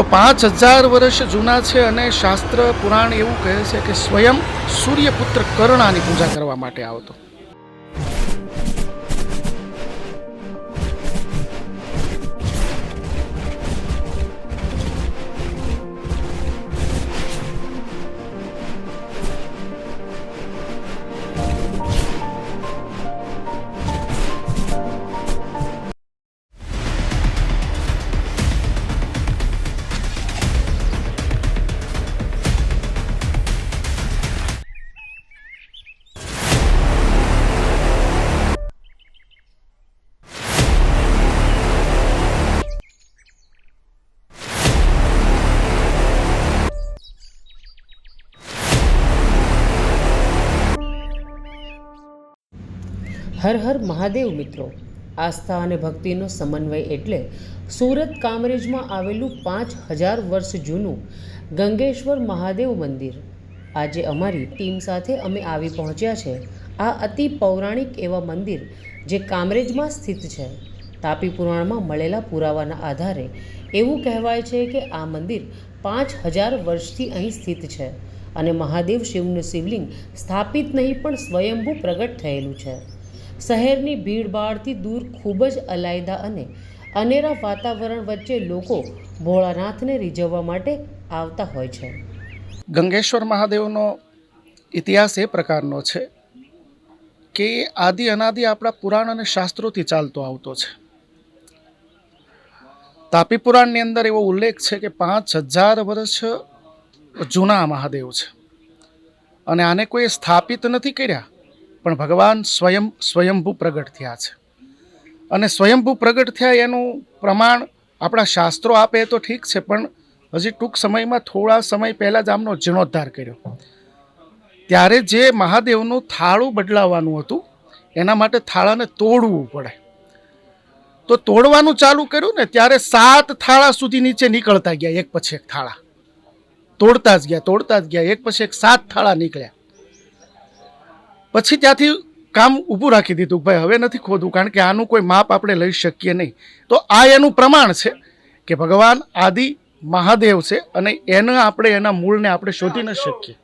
તો પાંચ હજાર વર્ષ જૂના છે અને શાસ્ત્ર પુરાણ એવું કહે છે કે સ્વયં સૂર્યપુત્ર કર્ણાની પૂજા કરવા માટે આવતો. હર હર મહાદેવ મિત્રો. આસ્થા અને ભક્તિનો સમન્વય એટલે સુરત કામરેજમાં આવેલું પાંચ હજાર વર્ષ જૂનું ગંગેશ્વર મહાદેવ મંદિર. આજે અમારી ટીમ સાથે અમે આવી પહોંચ્યા છે. આ અતિ પૌરાણિક એવા મંદિર જે કામરેજમાં સ્થિત છે. તાપી પુરાણમાં મળેલા પુરાવાના આધારે એવું કહેવાય છે કે આ મંદિર પાંચ હજાર વર્ષથી અહીં સ્થિત છે અને મહાદેવ શિવનું શિવલિંગ સ્થાપિત નહીં પણ સ્વયંભૂ પ્રગટ થયેલું છે. શહેરની ભીડભાડથી દૂર ખૂબ જ અલાયદા અને અનેરા વાતાવરણ વચ્ચે લોકો ભોળાનાથને રીઝવવા માટે આવતા હોય છે. ગંગેશ્વર મહાદેવનો ઇતિહાસ એ પ્રકારનો છે કે આદિ અનાદિ આપણા પુરાણ અને શાસ્ત્રોથી ચાલતો આવતો છે. તાપી પુરાણની અંદર એવો ઉલ્લેખ છે કે પાંચ હજાર વર્ષ જૂના મહાદેવ છે. અને આને કોઈ સ્થાપિત નથી કર્યા. પણ ભગવાન સ્વયં સ્વયંભૂ પ્રગટ થયા છે. અને સ્વયંભૂ પ્રગટ થયા એનું પ્રમાણ આપણા શાસ્ત્રો આપે તો ઠીક છે, પણ હજી ટૂંક સમયમાં થોડા સમય પહેલાં જ આમનો જીર્ણોદ્ધાર કર્યો. ત્યારે જે મહાદેવનું થાળું બદલાવવાનું હતું, એના માટે થાળાને તોડવું પડે. તો તોડવાનું ચાલુ કર્યું ને, ત્યારે સાત થાળા સુધી નીચે નીકળતા ગયા, એક પછી એક થાળા. તોડતા જ ગયા, તોડતા જ ગયા, એક પછી એક સાત થાળા નીકળ્યા. પછી ત્યાંથી કામ ઊભું રાખી દીધું ભાઈ હવે નથી ખોદવું, કારણ કે આનું કોઈ માપ આપણે લઈ શકીએ નહીં. તો આ એનું પ્રમાણ છે કે ભગવાન આદિ મહાદેવ છે અને એને આપણે, એના મૂળને આપણે શોધી ન શકીએ.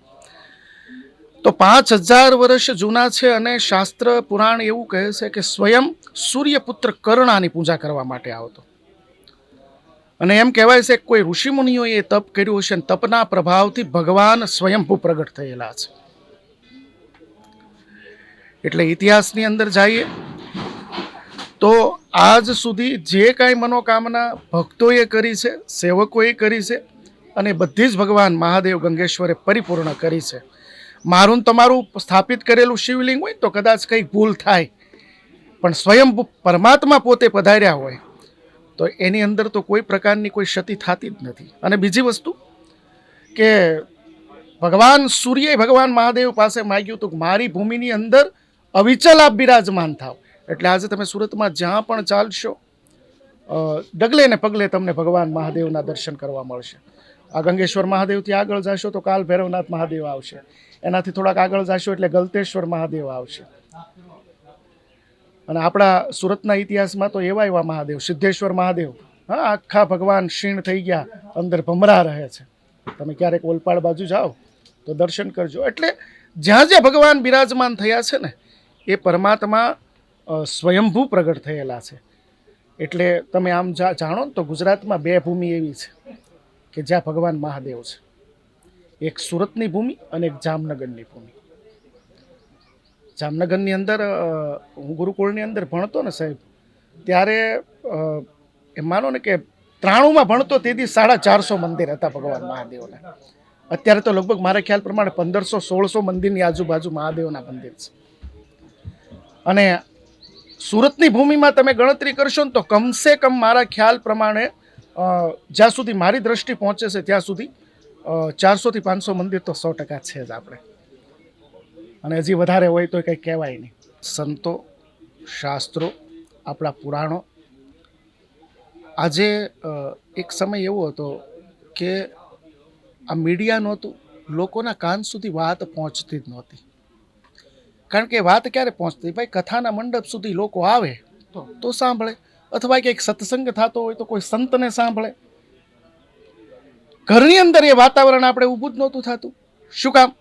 તો પાંચ હજાર વર્ષ જૂના છે અને શાસ્ત્ર, પુરાણ એવું કહે છે કે સ્વયં સૂર્યપુત્ર કર્ણાની પૂજા કરવા માટે આવતો. અને એમ કહેવાય છે કે કોઈ ઋષિમુનિઓએ તપ કર્યું હશે અને તપના પ્રભાવથી ભગવાન સ્વયંભૂ પ્રગટ થયેલા છે. એટલે ઇતિહાસની અંદર જઈએ, તો આજ સુધી જે કાંઈ મનોકામના ભક્તોએ કરી છે, સેવકોએ કરી છે, અને બધી જ ભગવાન મહાદેવ ગંગેશ્વરે પરિપૂર્ણ કરી છે. મારું તમારું સ્થાપિત કરેલું શિવલિંગ હોય તો કદાચ કંઈક ભૂલ થાય, પણ સ્વયં પરમાત્મા પોતે પધાર્યા હોય, તો એની અંદર તો કોઈ પ્રકારની કોઈ ક્ષતિ થતી જ નથી. અને બીજી વસ્તુ કે ભગવાન સૂર્યએ ભગવાન મહાદેવ પાસે માગ્યું હતું મારી ભૂમિની અંદર અવિચલ આપ બિરાજમાન થાવ. એટલે આજે તમે સુરતમાં જ્યાં પણ ચાલશો ડગલે ને પગલે તમને ભગવાન મહાદેવના દર્શન કરવા મળશે. આ ગંગેશ્વર મહાદેવથી આગળ જશો તો કાલ ભૈરવનાથ મહાદેવ આવશે. એનાથી થોડાક આગળ જશો એટલે ગલતેશ્વર મહાદેવ આવશે. અને આપણા સુરતના ઇતિહાસમાં તો એવા એવા મહાદેવ, સિદ્ધેશ્વર મહાદેવ, હા, આખા ભગવાન ક્ષીણ થઈ ગયા, અંદર ભમરા રહે છે. તમે ક્યારેક ઓલપાડ બાજુ જાઓ તો દર્શન કરજો. એટલે જ્યાં જ્યાં ભગવાન બિરાજમાન થયા છે ને એ પરમાત્મા સ્વયંભૂ પ્રગટ થયેલા છે. એટલે તમે આમ જાણો ને તો ગુજરાતમાં બે ભૂમિ એવી છે કે જ્યાં ભગવાન મહાદેવ છે. એક સુરતની ભૂમિ અને એક જામનગરની ભૂમિ. જામનગરની અંદર હું ગુરુકુળની અંદર ભણતો ને સાહેબ, ત્યારે એમ માનો ને કે ત્રાણુંમાં ભણતો તેથી સાડા ચારસો મંદિર હતા ભગવાન મહાદેવના. અત્યારે તો લગભગ મારા ખ્યાલ પ્રમાણે પંદરસો સોળસો મંદિરની આજુબાજુ મહાદેવના મંદિર છે. અને સુરતની ભૂમિમાં તમે ગણતરી કરશો ને તો કમસે કમ મારા ખ્યાલ પ્રમાણે જ્યાં સુધી મારી દ્રષ્ટિ પહોંચે છે ત્યાં સુધી ચારસોથી પાંચસો મંદિર તો સો ટકા છે જ આપણે. અને હજી વધારે હોય તો કંઈ કહેવાય નહીં. સંતો, શાસ્ત્રો, આપણા પુરાણો. આજે એક સમય એવો હતો કે આ મીડિયા નહોતું, લોકોના કાન સુધી વાત પહોંચતી જ નહોતી. કારણ કે વાત ક્યારે પહોંચતી? ભાઈ કથાના મંડપ સુધી લોકો આવે તો? સાંભળે. અથવા કંઈક સત્સંગ થતો હોય તો કોઈ સંતને સાંભળે. ઘરની અંદર એ વાતાવરણ આપણે ઊભું જ નહોતું થતું. શું કામ?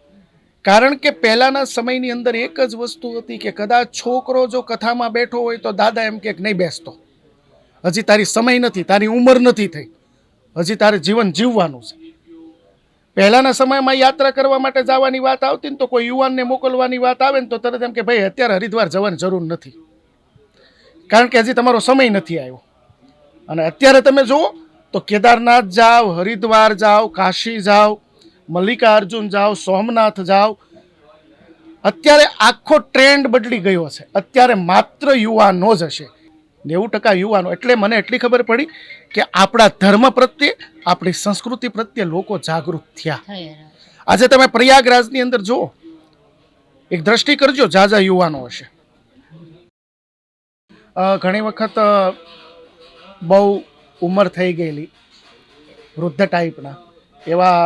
કારણ કે પહેલાંના સમયની અંદર એક જ વસ્તુ હતી કે કદાચ છોકરો જો કથામાં બેઠો હોય તો દાદા એમ કે નહીં બેસતો. હજી તારી સમય નથી તારી ઉંમર નથી થઈ. હજી તારે જીવન જીવવાનું છે. પહેલાંના સમયમાં યાત્રા કરવા માટે જવાની વાત આવતી ને તો કોઈ યુવાનને મોકલવાની વાત આવે ને તો તરત એમ કે, ભાઈ, અત્યારે હરિદ્વાર જવાની જરૂર નથી. કારણ કે હજી તમારો સમય નથી આવ્યો. અને અત્યારે તમે જુઓ તો કેદારનાથ જાઓ હરિદ્વાર જાઓ કાશી જાઓ મલ્લિકાર્જુન જાઓ સોમનાથ જાઓ અત્યારે આખો ટ્રેન્ડ બદલી ગયો છે. અત્યારે માત્ર યુવાનો જ હશે. નેવું ટકા યુવાનો. એટલે મને એટલી ખબર પડી કે આપણા ધર્મ પ્રત્યે આપણી સંસ્કૃતિ પ્રત્યે લોકો જાગૃત થયા. આજે તમે પ્રયાગરાજની અંદર જુઓ. એક દ્રષ્ટિ કરજો જાજા યુવાનો હશે. ઘણી વખત બહુ ઉંમર થઈ ગયેલી વૃદ્ધ ટાઈપના એવા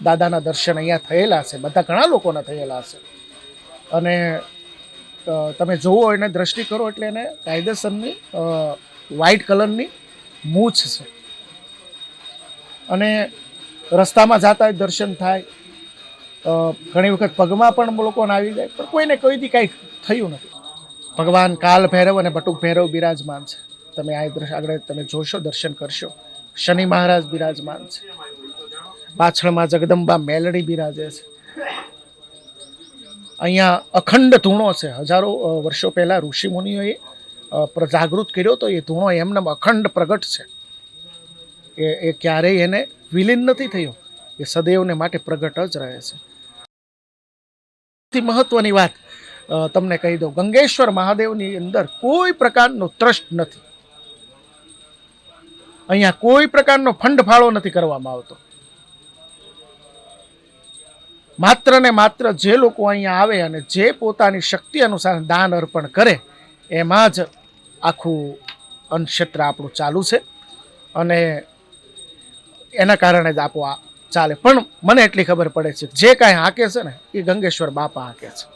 દાદાના દર્શન અહીંયા થયેલા છે. બધા ઘણા લોકોના થયેલા છે. અને તમે જુઓ એને, દ્રષ્ટિ કરો એટલે એને કાયદેસરની વ્હાઇટ કલરની મૂછ છે. અને રસ્તામાં જતા દર્શન થાય. ઘણી વખત પગમાં પણ લોકોને આવી જાય, પણ કોઈને કોઈથી કાંઈ થયું નથી. ભગવાન કાલ ભૈરવ અને બટુક ભૈરવ બિરાજમાન છે. તમે આ દ્રશ્ય આગળ તમે જોશો, દર્શન કરશો. શનિ મહારાજ બિરાજમાન છે. પાછળમાં જગદંબા મેલડી બિરાજે છે. અહીંયા અખંડ ધૂણો છે. હજારો વર્ષો પહેલાં ઋષિમુનિઓએ જાગૃત કર્યો તો એ ધૂણો એમને અખંડ પ્રગટ છે. એ એ ક્યારેય એને વિલીન નથી થયો. એ સદૈવને માટે પ્રગટ જ રહે છે. સૌથી મહત્વની વાત તમને કહી દઉં. ગંગેશ્વર મહાદેવની અંદર કોઈ પ્રકારનો ટ્રસ્ટ નથી. અહીંયા કોઈ પ્રકારનો ફંડ ફાળો નથી કરવામાં આવતો. માત્ર ને માત્ર જે લોકો અહીંયા આવે અને જે પોતાની શક્તિ અનુસાર દાન અર્પણ કરે, એમાં જ આખું અન્નક્ષેત્ર આપણું ચાલુ છે. અને એના કારણે જ આપો આ ચાલે. પણ મને એટલી ખબર પડે છે, જે કાંઈ હાંકે છે ને, એ ગંગેશ્વર બાપા હાંકે છે.